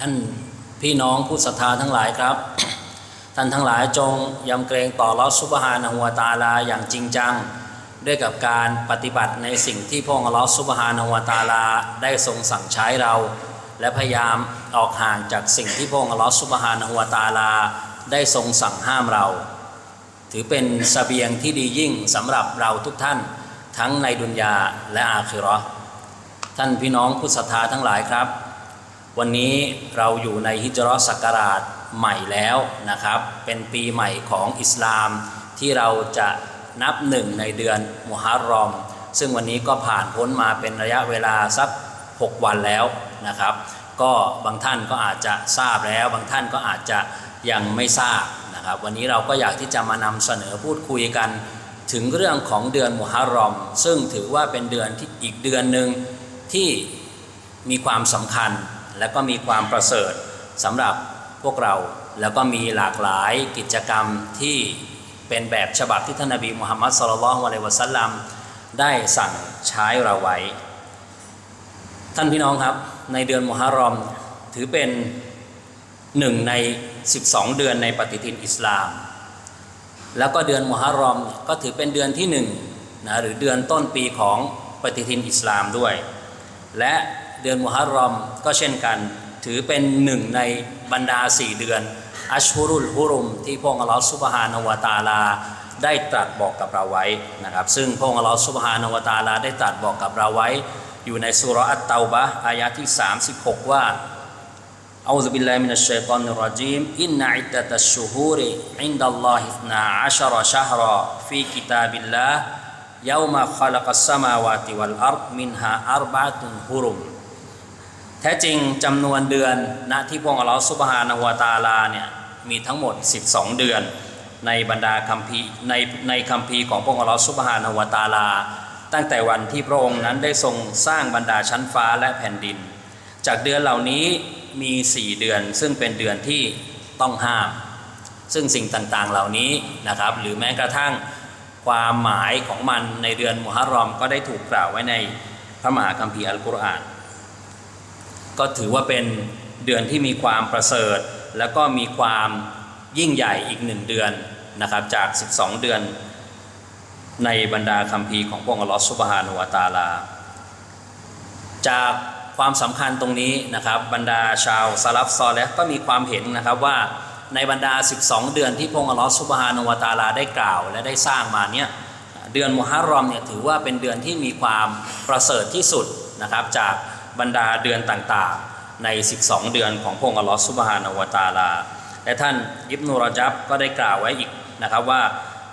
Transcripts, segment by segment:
ท่านพี่น้องผู้ศรัทธาทั้งหลายครับ ท่านทั้งหลายจงยำเกรงต่อลอสุบฮานะฮูวตาลาอย่างจริงจัง ด้วยกับการปฏิบัติในสิ่งที่พระองค์อัลอสุบฮานะฮูวตาลาได้ทรงสั่งใช้เรา และพยายามออกห่างจากสิ่งที่พระองค์อัลอสุบฮานะฮูวตาลาได้ทรงสั่งห้ามเรา ถือเป็นเสบียงที่ดียิ่งสำหรับเราทุกท่านทั้งในดุนยาและอาคิราะห์ท่านพี่น้องผู้ศรัทธาทั้งหลายครับ วันนี้เราอยู่ในฮิจรัสักราชใหม่แล้วนะครับ เป็นปีใหม่ของอิสลาม ที่เราจะนับหนึ่งในเดือนมุฮัรรอม ซึ่งวันนี้ก็ผ่านพ้นมาเป็นระยะเวลาสัก 6 วันแล้วนะครับ ก็บางท่านก็อาจจะทราบแล้ว บางท่านก็อาจจะยังไม่ทราบนะครับ วันนี้เราก็อยากที่จะมานำเสนอพูดคุยกัน ถึงเรื่องของเดือนมุฮัรรอม ซึ่งถือว่าเป็นเดือนที่อีกเดือนหนึ่งที่มีความสำคัญ และก็มีความประเสริฐสำหรับพวกเรา แล้วก็มีหลากหลายกิจกรรมที่เป็นแบบฉบับที่ท่านนบีมุฮัมมัดสุลลัลลอฮุอะลัยวะสัลลัมได้สั่งใช้เราไว้ ท่านพี่น้องครับในเดือนมุฮัรรอมถือเป็นหนึ่งใน 12 เดือนในปฏิทินอิสลาม แล้วก็เดือนมุฮัรรอมก็ถือเป็นเดือนที่หนึ่งนะหรือเดือนต้นปีของปฏิทินอิสลามด้วย และ เดือนมุฮัรรอมก็เช่นกัน ถือเป็นหนึ่งในบรรดาสี่เดือน อัชฮุรุลฮุรุม ที่พระองค์อัลลอฮฺซุบฮานาวะตะอาลา ได้ตรัสบอกกับเราไว้นะครับ ซึ่งพระองค์อัลลอฮฺซุบฮานาวะตะอาลาได้ตรัสบอกกับเราไว้ อยู่ในสุราะห์อัตเตาบะห์อายะที่ 36 ว่า أعوذ بالله من الشيطان الرجيم إن عدة الشهور عند الله اثنا عشر شهرا في كتاب الله يوم خلق السماوات والأرض منها أربعة حرم แ ท้จริงจำนวนเดือนณที่พระองค์อัลลอฮฺซุบฮานะฮูวตาลาเนี่ยมีทั้งหมด 12 เดือน ในบรรดาคัมภีร์ในในคัมภีร์ของพระองค์อัลลอฮฺซุบฮานะฮูวตาลา ตั้งแต่วันที่พระองค์นั้นได้ทรงสร้างบรรดาชั้นฟ้าและแผ่นดิน จากเดือนเหล่านี้มี 4 เดือน ซึ่งเป็นเดือนที่ต้องห้าม ซึ่งสิ่งต่างๆเหล่านี้นะครับหรือแม้กระทั่งความหมายของมันในเดือนมุฮัรรอมก็ได้ถูกกล่าวไว้ในพระมหาคัมภีร์อัลกุรอาน ก็ถือว่าเป็นเดือนที่มีความประเสริฐ แล้วก็มีความยิ่งใหญ่อีกหนึ่งเดือนนะครับจาก 12 เดือน ในบรรดาคัมภีร์ของพระองค์อัลลอฮฺซุบฮานุวตาลา จากความสำคัญตรงนี้นะครับบรรดาชาวซาลัฟซอลและก็มีความเห็นนะครับว่าในบรรดา 12 เดือนที่พงอัลลอฮฺซุบฮานุวตาลาได้กล่าว และได้สร้างมาเนี่ยเดือนมุฮัรรอมเนี่ยถือว่าเป็นเดือนที่มีความประเสริฐที่สุดนะครับจาก บรรดาเดือนต่างๆ ใน 12 เดือนของพงอัลลอฮฺซุบฮานุวตาลา และท่านอิบนุรจับก็ได้กล่าวไว้อีกนะครับว่า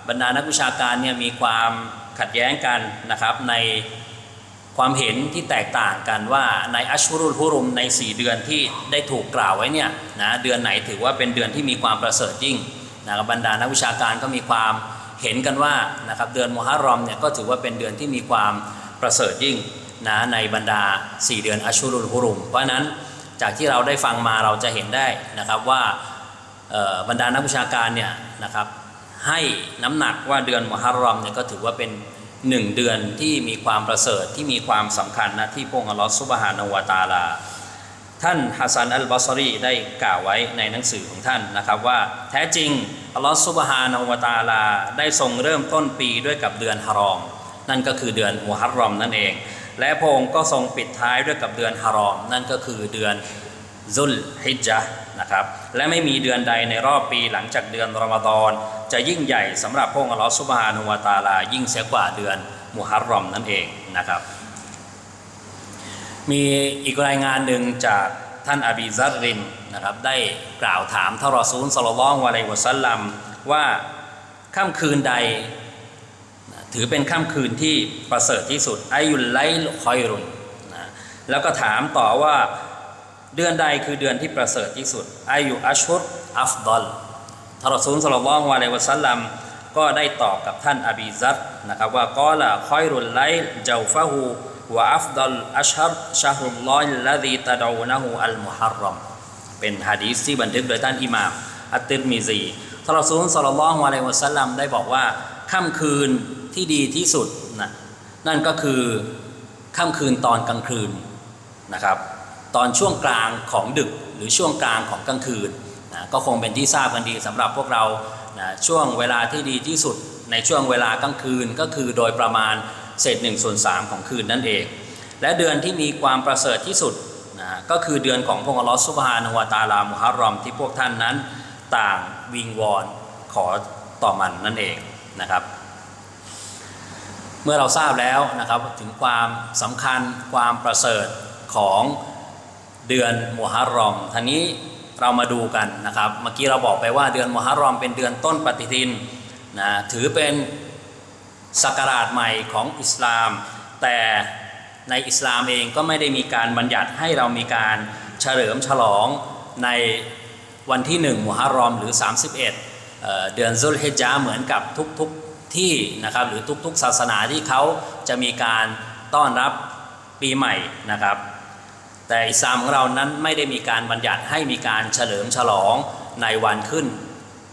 บรรดานักวิชาการเนี่ยมีความขัดแย้งกันนะครับในความเห็นที่แตกต่างกันว่าในอัชฮุรุลฮุรุมใน 4 เดือนที่ได้ถูกกล่าวไว้เนี่ยนะเดือนไหนถือว่าเป็นเดือนที่มีความประเสริฐยิ่งนะครับบรรดานักวิชาการก็มีความเห็นกันว่านะครับเดือนมุฮัรรอมเนี่ยก็ถือว่าเป็นเดือนที่มีความประเสริฐยิ่ง นะในบรรดา 4 เดือนอัชุรุลฮุรุม เพราะนั้นจากที่เราได้ฟังมาเราจะเห็นได้นะครับว่าบรรดานักวิชาการเนี่ยนะครับให้น้ำหนักว่าเดือนมุฮัรรอมเนี่ยก็ถือว่าเป็นหนึ่งเดือนที่มีความประเสริฐที่มีความสำคัญนะที่พงค์อัลลอฮฺซุบฮานะฮูวตะอาลา ท่านฮัสซันอัลบอสรีได้กล่าวไว้ในหนังสือของท่านนะครับว่าแท้จริงอัลลอฮฺซุบฮานะฮูวตาลา ได้ทรงเริ่มต้นปีด้วยกับเดือนฮารอม นั่นก็คือเดือนมุฮัรรอมนั่นเอง และพระองค์ก็ทรงปิดท้ายด้วยกับเดือนฮารอม นั่นก็คือเดือนซุลฮิจญะห์นะครับและไม่มีเดือนใดในรอบปีหลังจากเดือนรอมฎอนจะยิ่งใหญ่สำหรับพระองค์อัลลอฮฺซุบฮานุวะตาลา ยิ่งเสียกว่าเดือนมุฮัรรอมนั่นเองนะครับ มีอีกรายงานหนึ่งจากท่านอบีซัรรินนะครับได้กล่าวถามท่านรอซูลสลลลอฮุอะลัยวะสัลลัมว่าค่ำคืนใด ถือเป็นค่ำคืนที่ประเสริฐที่สุดอายุไลลคอยรุนนะแล้วก็ถามต่อว่าเดือนใดคือเดือนที่ประเสริฐที่สุดอายุอัชฮุรอัฟดอลทารอซูลสลลัลลอฮุอะลัยฮิวะสัลลัมก็ได้ตอบกับท่านอบีซัรนะครับว่ากอละคอยรุลไลลเจ้าฟะฮูวะอัฟดอลอัชฮรชะฮุลลอฮิลลดีตะดาวนะฮูอัลมุฮัรรอมเป็นฮะดีษที่บันทึกโดยท่านอิหม่ามอัตติรมิซีทารอซูลสลลัลลอฮุอะลัยฮิวะสัลลัมได้บอกว่า ค่ำคืนที่ดีที่สุดนะนั่นก็คือค่ำคืนตอนกลางคืนนะครับ ตอนช่วงกลางของดึกหรือช่วงกลางของกลางคืนนะก็คงเป็นที่ทราบกันดีสำหรับพวกเรานะช่วงเวลาที่ดีที่สุดในช่วงเวลากลางคืนก็คือโดยประมาณเศษ1ส่วน3ของคืนนั่นเอง และเดือนที่มีความประเสริฐที่สุดนะก็คือเดือนของพระองค์อัลอฮฺซุบฮานวตาลามุฮัรรอมที่พวกท่านนั้นต่างวิงวอนขอต่อมันนั่นเอง นะครับ เมื่อเราทราบแล้วนะครับถึงความสำคัญความประเสริฐของเดือนมุฮัรรอมทีนี้เรามาดูกันนะครับ เมื่อกี้เราบอกไปว่าเดือนมุฮัรรอมเป็นเดือนต้นปฏิทินนะถือเป็นศักราชใหม่ของอิสลาม แต่ในอิสลามเองก็ไม่ได้มีการบัญญัติให้เรามีการเฉลิมฉลองในวันที่หนึ่งมุฮัรรอมหรือ 31 เดือนซุลฮิจาเหมือนกับทุกๆที่นะครับหรือทุกๆ ศาสนาที่เขาจะมีการต้อนรับปีใหม่นะครับ แต่อิสลามของเรานั้นไม่ได้มีการบัญญัติให้มีการเฉลิมฉลองในวันขึ้น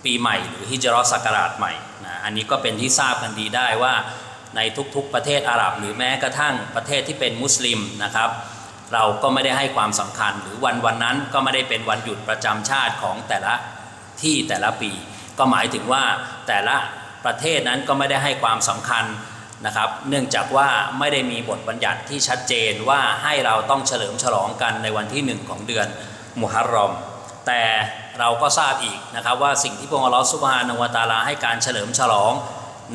ปีใหม่ หรือฮิจรัสศักราชใหม่นะอันนี้ก็เป็นที่ทราบกันดีได้ว่าในทุกๆประเทศอาหรับ หรือแม้กระทั่งประเทศที่เป็นมุสลิมนะครับ เราก็ไม่ได้ให้ความสำคัญ หรือวันวันนั้นก็ไม่ได้เป็นวันหยุดประจำชาติของแต่ละที่แต่ละปี ก็หมายถึงว่าแต่ละประเทศนั้นก็ไม่ได้ให้ความสำคัญนะครับ เนื่องจากว่าไม่ได้มีบทบัญญัติที่ชัดเจนว่าให้เราต้องเฉลิมฉลองกันในวันที่หนึ่งของเดือนมุฮัรรอม แต่เราก็ทราบอีกนะครับว่าสิ่งที่พระองค์ลอฮฺซุบฮานะฮูวตาลาให้การเฉลิมฉลอง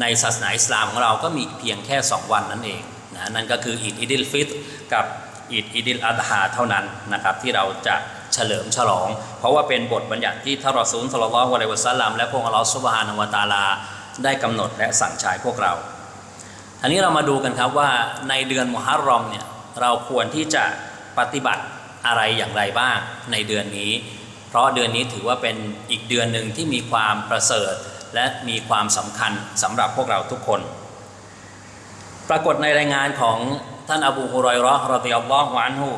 ในศาสนาอิสลามของเราก็มีเพียงแค่ 2 วันนั่นเองนะนั่นก็คืออีดอิดิลฟิตกับอีดอิดิลอัดฮาเท่านั้นนะครับที่เราจะ เฉลิมฉลอง เพราะว่าเป็นบทบัญญัติที่ท่านรอซูลสลลัลลอฮุอะลัยวะซัลลัมและพระองค์อัลลอฮฺซุบฮานะฮูวตาลา ได้กำหนดและสั่งใช้พวกเราอันนี้เรามาดูกันครับว่าในเดือนมุฮัรรอมเนี่ยเราควรที่จะปฏิบัติอะไรอย่างไรบ้างในเดือนนี้ เพราะเดือนนี้ถือว่าเป็นอีกเดือนหนึ่งที่มีความประเสริฐ และมีความสำคัญสำหรับพวกเราทุกคน ปรากฏในรายงานของท่านอบูฮุรอยราะห์รอฎิยัลลอฮุอันฮุ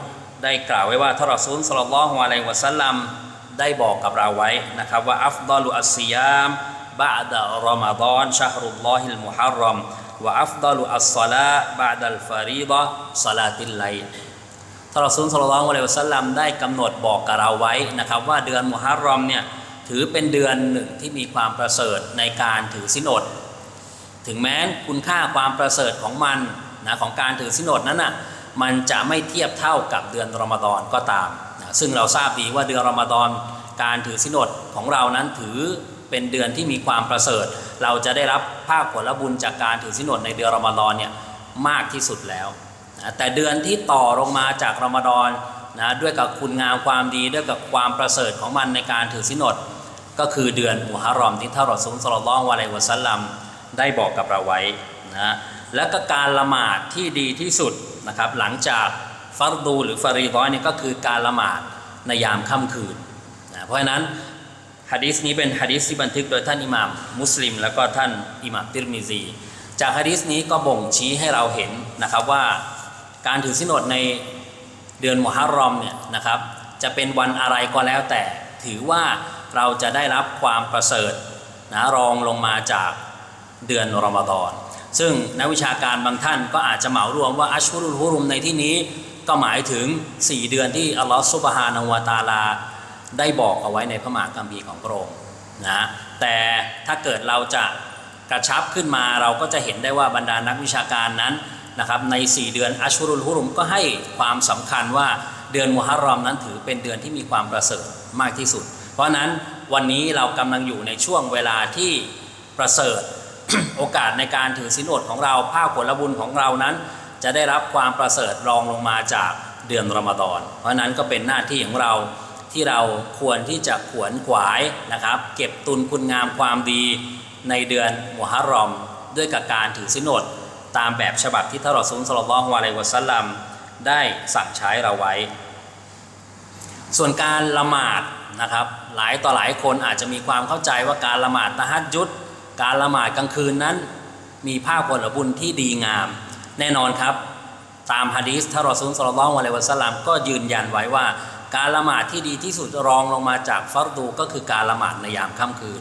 ได้กล่าวไว้ว่าทรอซูลศ็อลลัลลอฮุอะลัยวะซัลลัมได้บอกกับเราไว้นะครับว่าอัฟฎอลุอัสซิยามบะดะรอมฎอนชะฮรุลลอฮิลมุฮัรรอมวะอัฟฎอลุอัสศอลาบะดัลฟารีฎะศอลาติลไลลท่านรอซูลศ็อลลัลลอฮุอะลัยวะซัลลัมได้กำหนดบอกกับเราไว้นะครับว่าเดือนมุฮัรรอมเนี่ยถือเป็นเดือนหนึ่งที่มีความประเสริฐในการถือสินอด ถึงแม้คุณค่าความประเสริฐของมันนะของการถือสินอดนั้นน่ะ มันจะไม่เทียบเท่ากับเดือนรอมฎอนก็ตามนะซึ่งเราทราบดีว่าเดือนรอมฎอนการถือสินอดของเรานั้นถือเป็นเดือนที่มีความประเสริฐ เราจะได้รับภาคผลบุญจากการถือสินอดในเดือนรอมฎอนเนี่ยมากที่สุดแล้วนะแต่เดือนที่ต่อลงมาจากรอมฎอนนะด้วยกับคุณงามความดีด้วยกับความประเสริฐของมันในการถือสินอดก็คือเดือนมุฮัรรอมที่ท่านรอซูลสลลัลลอฮุอะลัยฮิวะซัลลัมได้บอกกับเราไว้นะและก็การละหมาดที่ดีที่สุด นะครับหลังจากฟัรดูหรือฟารีร้อยนี่ก็คือการละหมาดในยามค่ำคืนนะเพราะฉะนั้นฮะดีษนี้เป็นฮะดีษที่บันทึกโดยท่านอิหม่ามมุสลิม แล้วก็ท่านอิหม่ามติรมิซี จากฮะดีษนี้ก็บ่งชี้ให้เราเห็นนะครับว่าการถือสินอดในเดือนมุฮัรรอมเนี่ยนะครับจะเป็นวันอะไรก็แล้วแต่ถือว่าเราจะได้รับความประเสริฐนะรองลงมาจากเดือนรอมฎอน ซึ่งนักวิชาการบางท่านก็อาจจะเหมารวมว่าอัชฮุรุลฮุรุมในที่นี้ก็หมายถึง 4 เดือนที่อัลลอฮฺซุบฮานะฮูวะตาลา ได้บอกเอาไว้ในพระมหาคัมภีร์ของพระองค์นะแต่ถ้าเกิดเราจะกระชับขึ้นมาเราก็จะเห็นได้ว่าบรรดานักวิชาการนั้นนะครับใน 4 เดือนอัชฮุรุลฮุรุมก็ให้ความสำคัญว่าเดือนมุฮัรรอมนั้นถือเป็นเดือนที่มีความประเสริฐมากที่สุด เพราะฉะนั้นวันนี้เรากำลังอยู่ในช่วงเวลาที่ประเสริฐ โอกาสในการถือศีลอดของเราภาคผลบุญของเรานั้น จะได้รับความประเสริฐรองลงมาจากเดือนรอมฎอน เพราะนั้นก็เป็นหน้าที่ของเราที่เราควรที่จะขวนขวายนะครับ เก็บตุนคุณงามความดีในเดือนมุฮัรรอม ด้วยกับการถือศีลอดตามแบบฉบับที่ท่านรอซูลสลลัลอฮุอะลัยวะซัลลัมได้สั่งใช้เราไว้ ส่วนการละหมาดนะครับ หลายต่อหลายคนอาจจะมีความเข้าใจว่าการละหมาดตะฮัดยุด การละหมาดกลางคืนนั้น มีภาคผลบุญที่ดีงาม แน่นอนครับ ตามฮะดีษท่านรอซูลสลลัลลอฮุอะลัยวะซัลลัมก็ยืนยันไว้ว่า การละหมาดที่ดีที่สุดรองลงมาจากฟัรดูก็คือการละหมาดในยามค่ำคืน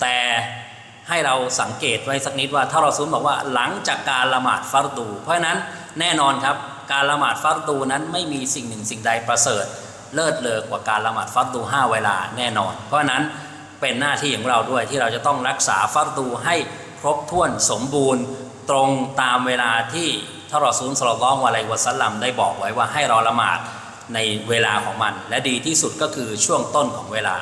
แต่ให้เราสังเกตไว้สักนิดว่าถ้าเราซูลบอกว่าหลังจากการละหมาดฟัรดู เพราะฉะนั้นแน่นอนครับการละหมาดฟัรดูนั้นไม่มีสิ่งหนึ่งสิ่งใดประเสริฐ เลิศเลอกว่าการละหมาดฟัรดูห้าเวลาแน่นอน เพราะฉะนั้น เป็นหน้าที่ของเราด้วยที่เราจะต้องรักษาฟัรดูให้ครบถ้วนสมบูรณ์ตรงตามเวลาที่ท่านรอซูลสลลัลลอฮุอะลัยฮิวะซัลลัมได้บอกไว้ว่าให้เราละหมาดในเวลาของมัน และดีที่สุดก็คือช่วงต้นของเวลา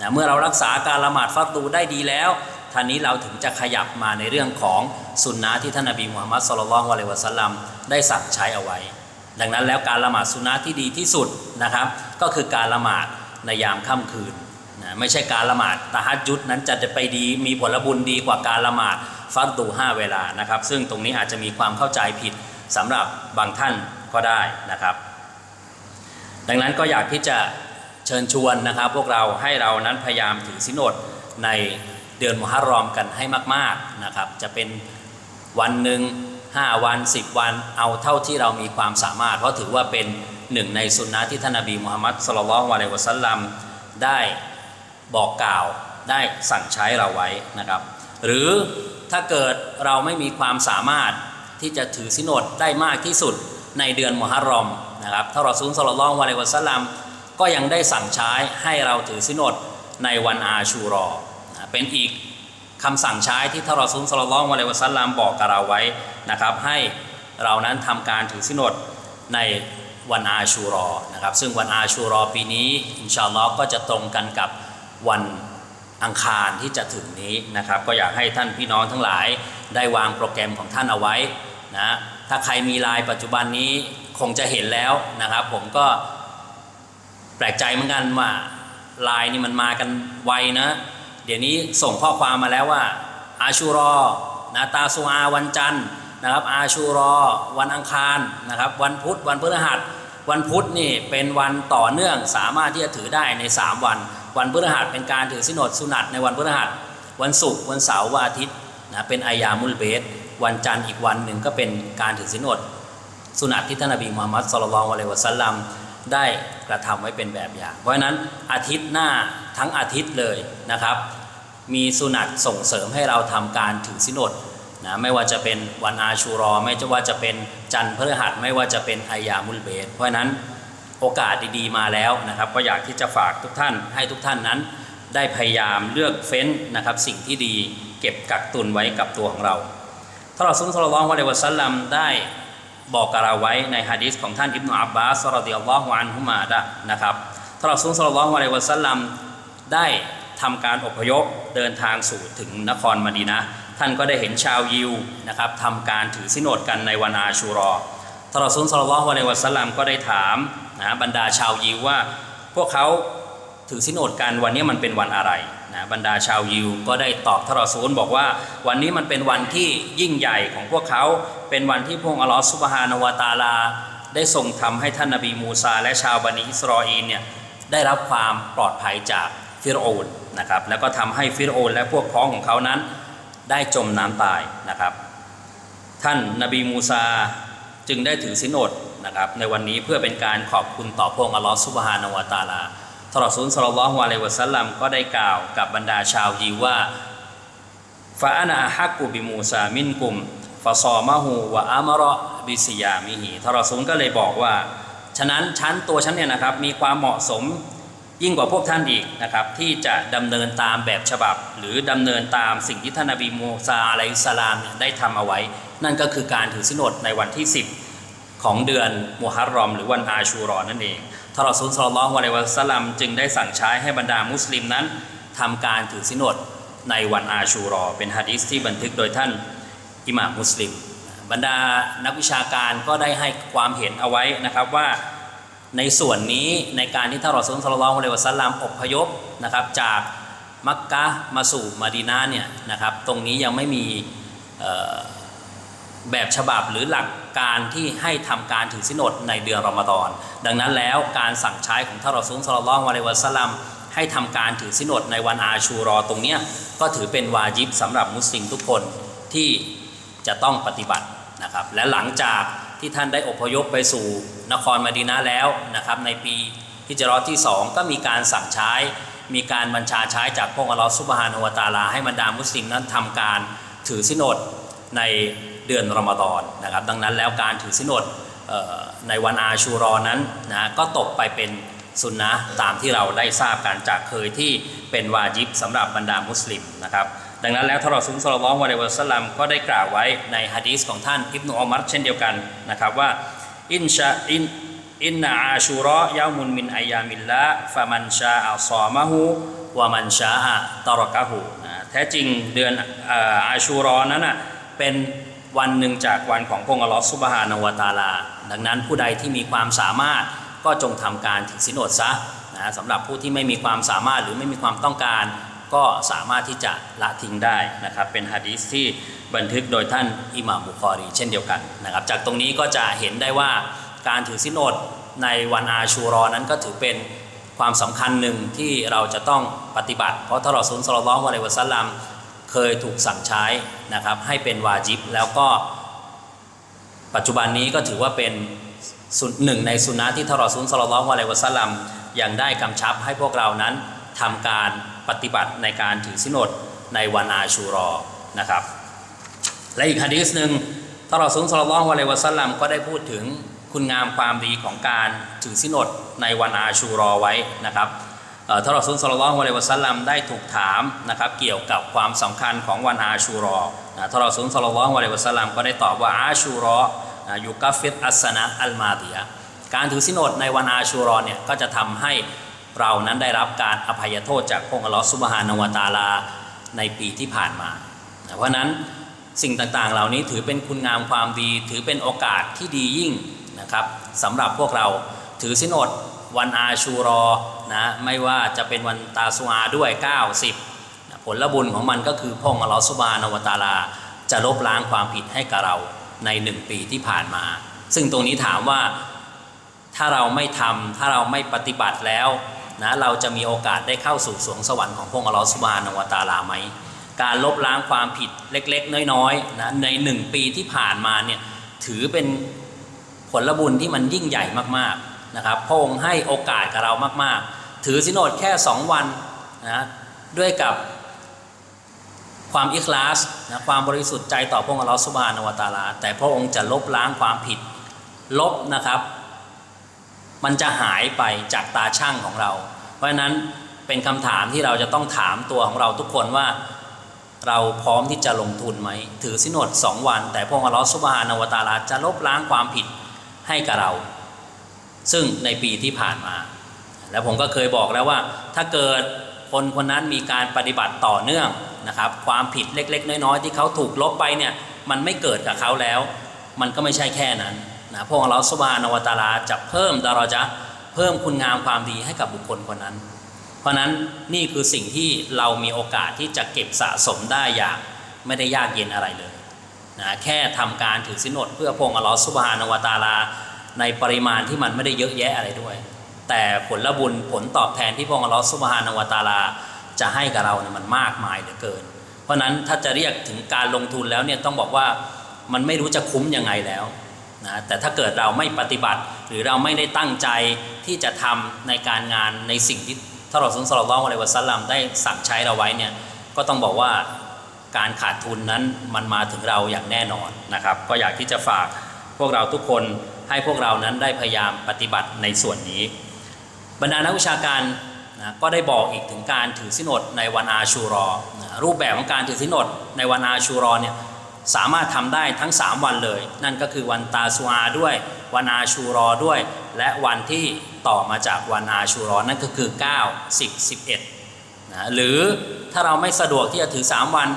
นะเมื่อเรารักษาการละหมาดฟัรดูได้ดีแล้วท่านี้เราถึงจะขยับมาในเรื่องของสุนนะที่ท่านนบีมุฮัมมัดสลลัลลอฮุอะลัยวะซัลลัมได้สั่งใช้เอาไว้ ดังนั้นแล้วการละหมาดสุนนะที่ดีที่สุดนะครับ ก็คือการละหมาดในยามค่ำคืน ไม่ใช่การละหมาดตะฮัดยุดนั้นจะไปดีมีผลบุญดีกว่าการละหมาดฟัรดูห้าเวลานะครับ ซึ่งตรงนี้อาจจะมีความเข้าใจผิดสำหรับบางท่านก็ได้นะครับ ดังนั้นก็อยากที่จะเชิญชวนนะครับ พวกเราให้เรานั้นพยายามถือสินอดในเดือนมุฮัรรอมกันให้มากๆนะครับ จะเป็นวันหนึ่ง5 วัน 10 วันเอาเท่าที่เรามีความสามารถ เพราะถือว่าเป็นหนึ่งในสุนนะที่ท่านนบีมุฮัมมัดสลลัลลอฮุอะลัยวะสัลลัมได้ บอกกล่าวได้สั่งใช้เราไว้นะครับ หรือถ้าเกิดเราไม่มีความสามารถที่จะถือสินอดได้มากที่สุดในเดือนมุฮัรรอมนะครับท่ารอซูลสลลัลลอฮุอะลัยฮิวะสัลลัมก็ยังได้สั่งใช้ให้เราถือสินอดในวันอาชูรอนะเป็นอีกคำสั่งใช้ที่ท่านรอซูลสลลัลลอฮุอะลัยฮิวะซัลลัมบอกกับเราไว้นะครับ ให้เรานั้นทำการถือสินอดในวันอาชูรอนะครับ ซึ่งวันอาชูรอปีนี้อินชาอัลลอฮ์ก็จะตรงกันกับ วันอังคารที่จะถึงนี้นะครับ ก็อยากให้ท่านพี่น้องทั้งหลายได้วางโปรแกรมของท่านเอาไว้นะถ้าใครมีไลน์ปัจจุบันนี้คงจะเห็นแล้วนะครับ ผมก็แปลกใจเหมือนกันว่าไลน์นี่มันมากันไวนะ เดี๋ยวนี้ส่งข้อความมาแล้วว่า อาชูรอนะตาซูอาวันจันทร์นะครับ อาชูรอ วันอังคารนะครับ วันพุธวันพฤหัสวันพุธนี่เป็นวันต่อเนื่องสามารถที่จะถือได้ใน 3 วัน วันพฤหัสเป็นการถือสินอดสุนัตในวันพฤหัสวันศุกร์วันเสาร์วันอาทิตย์นะเป็นอายามุลเบสวันจันทร์อีกวันหนึ่งก็เป็นการถือสินอดสุนัตที่ท่านนบีมุฮัมมัดสุลลัลลอฮุอะลัยฮิวะสัลลัมได้กระทำไว้เป็นแบบอย่าง เพราะฉะนั้นอาทิตย์หน้าทั้งอาทิตย์เลยนะครับ มีสุนัตส่งเสริมให้เราทำการถือสินอดนะไม่ว่าจะเป็นวันอาชูรอ ไม่ว่าจะเป็นจันทร์พฤหัสไม่ว่าจะเป็นอายามุลเบสเพราะฉะนั้น โอกาสดีๆมาแล้วนะครับ ก็อยากที่จะฝากทุกท่านให้ทุกท่านนั้น ได้พยายามเลือกเฟ้นนะครับสิ่งที่ดีเก็บกักตุนไว้กับตัวของเราท่านรอซูลสลลัลลอฮุอะลัยวะซัลลัมได้บอกกับเราไว้ในฮะดีษของท่านอิบนุอับบาสรดิยัลลอฮุอันฮุมาดะนะครับท่านรอซูลสลลัลลอฮุอะลัยวะซัลลัมได้ทำการอพยพเดินทางสู่ถึงนครมดีนะท่านก็ได้เห็นชาวยิวนะครับทำการถือสินอดกันในวันอาชูรอท่านรอซูลสลลลอฮุอะลัยฮิวะซัลลัมก็ได้ถาม นะบรรดาชาวยิวว่า พวกเขาถือสินอดกันวันนี้มันเป็นวันอะไรนะบรรดาชาวยิวก็ได้ตอบทรอซูลบอกว่าวันนี้มันเป็นวันที่ยิ่งใหญ่ของพวกเขาเป็นวันที่พระองค์อัลลอฮฺซุบฮานาวตาลา ได้ทรงทำให้ท่านนบีมูซา และชาวบันิอิสรออีนเนี่ยได้รับความปลอดภัยจากฟิรโอนนะครับแล้วก็ทำให้ฟิรโอนและพวกพ้องของเขานั้น ได้จมน้ำตายนะครับ ท่านนบีมูซาจึงได้ถือสินอด นะครับในวันนี้เพื่อเป็นการขอบคุณต่อพระองค์อัลลอฮฺซุบฮานาวะตาลาทรอซูลสลลลลอฮุอะลัยฮิวะสัลลัมก็ได้กล่าวกับบรรดาชาวยิวว่าฟาอานาฮักกุบิมูซามินกุมฟาซอมะฮูวะอามะรอบิซิยามิฮีทรอซูลก็เลยบอกว่า ฉะนั้นฉันตัวฉันเนี่ยนะครับมีความเหมาะสมยิ่งกว่าพวกท่านอีกนะครับที่จะดำเนินตามแบบฉบับ หรือดำเนินตามสิ่งที่ท่านนบีมูซาอะลัยสลามเนี่ยได้ทำเอาไว้ นั่นก็คือการถือสินอดในวันที่ 10 ของเดือนมุฮัรรอม หรือวันอาชูรอนั่นเองทารอซูลสลลัลอฮุอะลัยวะสัลลัมจึงได้สั่งใช้ให้บรรดามุสลิมนั้นทำการถือสินอดในวันอาชูรอ เป็นฮะดีษที่บันทึกโดยท่านอิหม่ามมุสลิม บรรดานักวิชาการก็ได้ให้ความเห็นเอาไว้นะครับว่าในส่วนนี้ในการที่ท่านรอซูลสลลัลอฮุอะลัยฮิวะสัลลัมอพยพนะครับจากมักกะมาสู่มาดีนาเนี่ยนะครับตรงนี้ยังไม่มีแบบฉบับหรือหลัก การที่ให้ทำการถือสินอดในเดือนรอมฎอนดังนั้นแล้วการสั่งใช้ของท่านรอซูลสลลัลลอฮุอะลัยวะสัลลัมให้ทำการถือสินอดในวันอาชูรอตรงเนี้ยก็ถือเป็นวาจิบสำหรับมุสลิมทุกคนที่จะต้องปฏิบัตินะครับและหลังจากที่ท่านได้อพยพไปสู่นครมะดีนะห์แล้วนะครับในปีฮิจเราะห์ที่สองก็มีการสั่งใช้มีการบัญชาใช้จากพระองค์อัลลอฮฺซุบฮานะฮูวตาลา ให้บรรดามุสลิมนั้นทำการถือสินอดใน เดือนรอมฎอนนะครับ ดังนั้นแล้วการถือสินอดในวันอาชูรอนั้นนะก็ตกไปเป็นสุนนะตามที่เราได้ทราบกันจากเคยที่เป็นวาจิบสำหรับบรรดามุสลิมนะครับดังนั้นแล้วทรอซูลสลลัลลอฮุอะลัยฮิวะซัลลัมก็ได้กล่าวไว้ในฮะดีษของท่านอิบนุอุมัรเช่นเดียวกันนะครับว่าอินชาอินอินนาอาชูรอยามุนมินอายามิลละฟะมันชาอัลซอมะฮูวะมันชาอะตอรกะฮูแท้จริงเดือนอาชูรอนั้นน่ะเป็น วันหนึ่งจากวันของพระองค์อัลลอฮฺซุบฮานะฮูวตาลา ดังนั้นผู้ใดที่มีความสามารถก็จงทำการถือศีลอดซะนะสำหรับผู้ที่ไม่มีความสามารถหรือไม่มีความต้องการ ก็สามารถที่จะละทิ้งได้นะครับเป็นฮะดีษที่บันทึกโดยท่านอิหม่ามบุคอรีเช่นเดียวกันนะครับจากตรงนี้ก็จะเห็นได้ว่าการถือศีลอดในวันอาชูรอนั้นก็ถือเป็นความสำคัญหนึ่งที่เราจะต้องปฏิบัติ เพราะท่านรอซูลสลลลลอฮุอะลัยวะซัลลัม เคยถูกสั่งใช้นะครับให้เป็นวาจิบ แล้วก็ปัจจุบันนี้ก็ถือว่าเป็นสุนหนึ่งในสุนนะที่ทารอซุนสลลัลลอฮุอะลัยวะซัลลัมยังได้กำชับให้พวกเรานั้นทำการปฏิบัติในการถือสินอดในวันอาชูรอนะครับ และอีกฮะดีษหนึ่งทารอซุนสลลัลลอฮุอะลัยวะซัลลัมก็ได้พูดถึงคุณงามความดีของการถือสินอดในวันอาชูรอไว้นะครับ ท่านรอซูลสลลัลลอฮุอะลัยฮิวะซัลลัมได้ถูกถามนะครับเกี่ยวกับความสำคัญของวันอาชูรอนะท่านรอซูลสลลัลลอฮุอะลัยฮิวะซัลลัมก็ได้ตอบว่าอาชูรอนะยุกัฟฟิรอัสนะอัลมาเติยการถือสินอดในวันอาชูรอเนี่ยก็จะทำให้เรานั้นได้รับการอภัยโทษจากพระองค์อัลลอฮฺซุบฮานะฮูวะตาลาในปีที่ผ่านมานะเพราะฉะนั้นสิ่งต่างๆ เหล่านี้ถือเป็นคุณงามความดี ถือเป็นโอกาสที่ดียิ่งนะครับสำหรับพวกเราถือสินอดวันอาชูรอ นะไม่ว่าจะเป็นวันตาสุอาด้วย 90นะผลบุญของมันก็คือพระองค์อัลลอฮฺซุบานะฮูวตาลา จะลบล้างความผิดให้กับเราในหนึ่งปีที่ผ่านมา ซึ่งตรงนี้ถามว่าถ้าเราไม่ทำถ้าเราไม่ปฏิบัติแล้วนะเราจะมีโอกาสได้เข้าสู่สวงสวรรค์ของพระองค์อัลลอฮฺซุบานะฮูวตาลาไหมการลบล้างความผิดเล็กๆ น้อยๆนะในหนึ่งปีที่ผ่านมาเนี่ยถือเป็นผลบุญที่มันยิ่งใหญ่มากๆ นะครับพระองค์ให้โอกาสกับเรามาก ๆ ถือสินอดแค่สองวันนะด้วยกับความอิคลาสนะความบริสุทธิ์ใจต่อพระองค์อัลลอฮฺซุบานะฮูวตาลา แต่พระองค์จะลบล้างความผิดลบนะครับ มันจะหายไปจากตาช่างของเรา เพราะฉะนั้นเป็นคำถามที่เราจะต้องถามตัวของเราทุกคนว่าเราพร้อมที่จะลงทุนไหม ถือสินอดสองวัน แต่พระองค์อัลลอฮฺซุบฮานะฮูวตาลาจะลบล้างความผิดให้กับเรา ซึ่งในปีที่ผ่านมา แล้วผมก็เคยบอกแล้วว่า ถ้าเกิดคนคนนั้นมีการปฏิบัติต่อเนื่องนะครับ ความผิดเล็ก ๆ น้อยๆที่เขาถูกลบไปเนี่ยมันไม่เกิดกับเขาแล้ว มันก็ไม่ใช่แค่นั้นนะพระองค์อัลลอฮฺซุบฮานวตาลาจะเพิ่มดารอจะเพิ่มคุณงามความดีให้กับบุคคลคนนั้น เพราะนั้นนี่คือสิ่งที่เรามีโอกาสที่จะเก็บสะสมได้อย่างไม่ได้ยากเย็นอะไรเลยนะแค่ทำการถือสินอดเพื่อพระองค์อัลอฮฺซุบานวตาลา ในปริมาณที่มันไม่ได้เยอะแยะอะไรด้วย แต่ผลบุญผลตอบแทนที่พระองค์ลอฮฺซุบฮานวตาลาจะให้กับเราเนี่ยมันมากมายเหลือเกิน เพราะนั้นถ้าจะเรียกถึงการลงทุนแล้วเนี่ยต้องบอกว่ามันไม่รู้จะคุ้มยังไงแล้วนะแต่ถ้าเกิดเราไม่ปฏิบัติ หรือเราไม่ได้ตั้งใจที่จะทำในการงานในสิ่งที่ท่านรอซูลสลลัลลอฮุอะลัยวะซัลลัมได้สั่งใช้เราไว้เนี่ยก็ต้องบอกว่าการขาดทุนนั้นมันมาถึงเราอย่างแน่นอนนะครับ ก็อยากที่จะฝากพวกเราทุกคน ให้พวกเรานั้นได้พยายามปฏิบัติในส่วนนี้ บรรดานักวิชาการนะก็ได้บอกอีกถึงการถือสินอดในวันอาชูรอนะรูปแบบของการถือสินอดในวันอาชูรอเนี่ยสามารถทำได้ทั้ง 3 วันเลย นั่นก็คือวันตาสุอาด้วย วันอาชูรอด้วย และวันที่ต่อมาจากวันอาชูรอนั่นก็คือ 9 10 11นะหรือถ้าเราไม่สะดวกที่จะถือ 3 วัน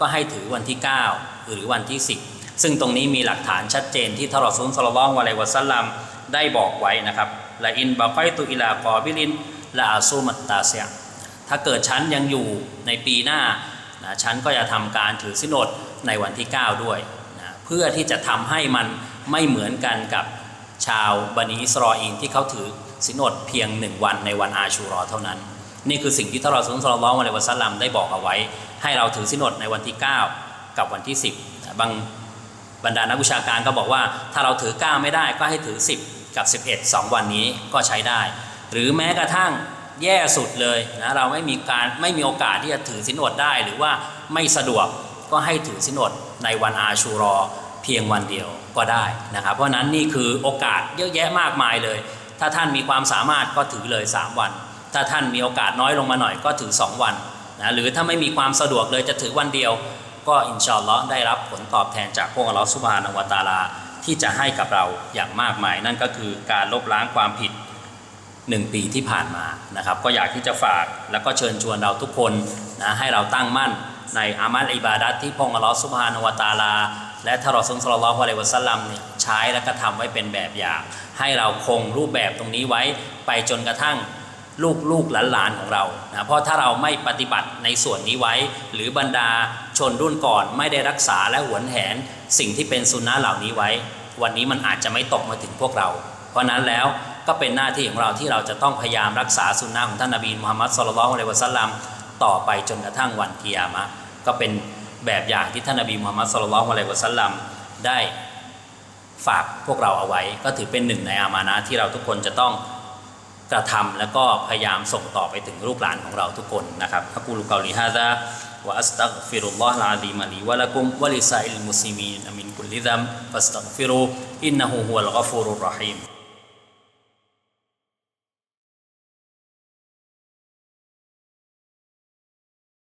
ก็ให้ถือวันที่ 9 หรือวันที่ 10 ซึ่งตรงนี้มีหลักฐานชัดเจนที่ทารอซูลสลลัลลอฮุอะลัยวะซัลลัมได้บอกไว้นะครับละอินบะไกตุอิลากอบิลินละอาซูมัตตาเซียถ้าเกิดฉันยังอยู่ในปีหน้านะฉันก็จะทำการถือสินอดในวันที่ 9 ด้วยนะเพื่อที่จะทำให้มันไม่เหมือนกันกับชาวบันิอิสรออีนที่เขาถือสินอดเพียงหนึ่งวันในวันอาชูรอเท่านั้น นี่คือสิ่งที่ทารอซูลสลลัลลอฮุอะลัยวะซัลลัมได้บอกเอาไว้ ให้เราถือสินอดในวันที่ 9 กับวันที่ 10บาง บรรดานักวิชาการก็บอกว่าถ้าเราถือ 9 ไม่ได้ก็ให้ถือ 10 กับ 11 2 วันนี้ก็ใช้ได้ หรือแม้กระทั่งแย่สุดเลยนะเราไม่มีการไม่มีโอกาสที่จะถือสินอดได้ หรือว่าไม่สะดวกก็ให้ถือสินอดในวันอาชูรอเพียงวันเดียวก็ได้นะครับ เพราะฉะนั้นนี่คือโอกาสเยอะแยะมากมายเลย ถ้าท่านมีความสามารถก็ถือเลย 3 วัน ถ้าท่านมีโอกาสน้อยลงมาหน่อยก็ถือ 2 วันนะหรือถ้าไม่มีความสะดวกเลยจะถือวันเดียว ก็อินชาอัลลอฮ์ได้รับผลตอบแทนจากพวกอัลลอฮ์ซุบฮานวตาลาที่จะให้กับเราอย่างมากมาย นั่นก็คือการลบล้างความผิดหนึ่งปีที่ผ่านมานะครับ ก็อยากที่จะฝากแล้วก็เชิญชวนเราทุกคนนะให้เราตั้งมั่นในอามัลอิบาดัตที่พงอัลลอฮ์ซุบฮานวตาลา และทารอซูลศ็อลลอฮุอะลัยวะซัลลัมเนี่ยใช้และก็ทำไว้เป็นแบบอย่าง ให้เราคงรูปแบบตรงนี้ไว้ไปจนกระทั่ง ลูกลูกหลานของเรานะเพราะถ้าเราไม่ปฏิบัติในส่วนนี้ไว้ หรือบรรดาชนรุ่นก่อนไม่ได้รักษาและหวนแหน สิ่งที่เป็นสุนนะเหล่านี้ไว้ วันนี้มันอาจจะไม่ตกมาถึงพวกเรา เพราะนั้นแล้วก็เป็นหน้าที่ของเราที่เราจะต้องพยายามรักษาสุนนะของท่านนบีมุฮัมมัดสุลลัลลอฮุอะลัยวะสัลลัมต่อไปจนกระทั่งวันกิยามะก็เป็นแบบอย่างที่ท่านนบีมุฮัมมัดสุลลัลลอฮุอะลัยวะสัลลัมได้ฝากพวกเราเอาไว้ ก็ถือเป็นหนึ่งในอามานะที่เราทุกคนจะต้อง กระทำแล้วก็พยายามส่งต่อไปถึงลูกหลานของเราทุกคนนะครับอักูลุกาลิฮาซาวะอัสตักฟิรุลลอฮ์ลาดีมาลีวะละกุมวะลิซาอิลมุสลิมีนมินกุลลิซัมฟัสตักฟิรุอินนะฮูฮุวัลกัฟูรุรรฮีม